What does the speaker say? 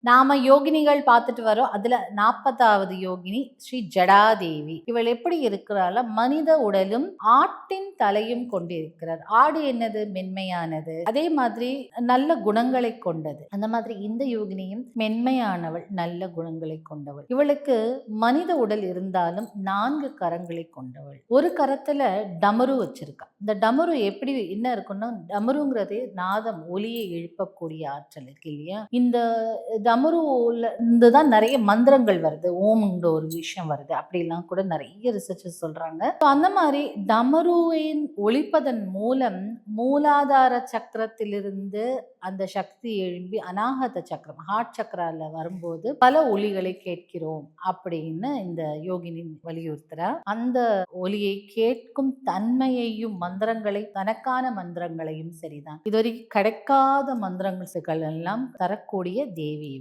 நாம யோகினிகள் பார்த்துட்டு வரோம். அதுல நாற்பதாவது யோகினி ஸ்ரீ ஜடாதேவி. இவள் எப்படி இருக்கிறாள் மனித உடலும் ஆட்டின் தலையும் கொண்டிருக்கிறார். ஆடு என்னது? மென்மையானது. அதே மாதிரி நல்ல குணங்களை கொண்டது. அந்த மாதிரி இந்த யோகினியும் மென்மையானவள் நல்ல குணங்களை கொண்டவள். இவளுக்கு மனித உடல் இருந்தாலும் நான்கு கரங்களை கொண்டவள். ஒரு கரத்துல டமரு வச்சிருக்கா. இந்த டமரு எப்படி என்ன இருக்குன்னா டமருங்கிறதே நாதம் ஒலியை எழுப்பக்கூடிய ஆற்றல் இருக்கு இல்லையா? இந்த டமருல இருந்து தான் நிறைய மந்திரங்கள் வருது. ஓம்ன்ற ஒரு விஷயம் வருது. அப்படிலாம் கூட நிறைய ரிசர்ச்சஸ் சொல்றாங்க. அந்த மாதிரி டமருவின் ஒழிப்பதன் மூலம் மூலாதார சக்கரத்திலிருந்து அந்த சக்தி எழும்பி அநாகத சக்கரம் ஹார்ட் சக்கரால வரும்போது பல ஒலிகளை கேட்கிறோம் அப்படின்னு இந்த யோகினி வலியுறுத்துறா. அந்த ஒலியை கேட்கும் தன்மையையும் மந்திரங்களை தனக்கான மந்திரங்களையும் சரிதான். இதுவரைக்கும் கிடைக்காத மந்திரங்கள் எல்லாம் தரக்கூடிய தேவி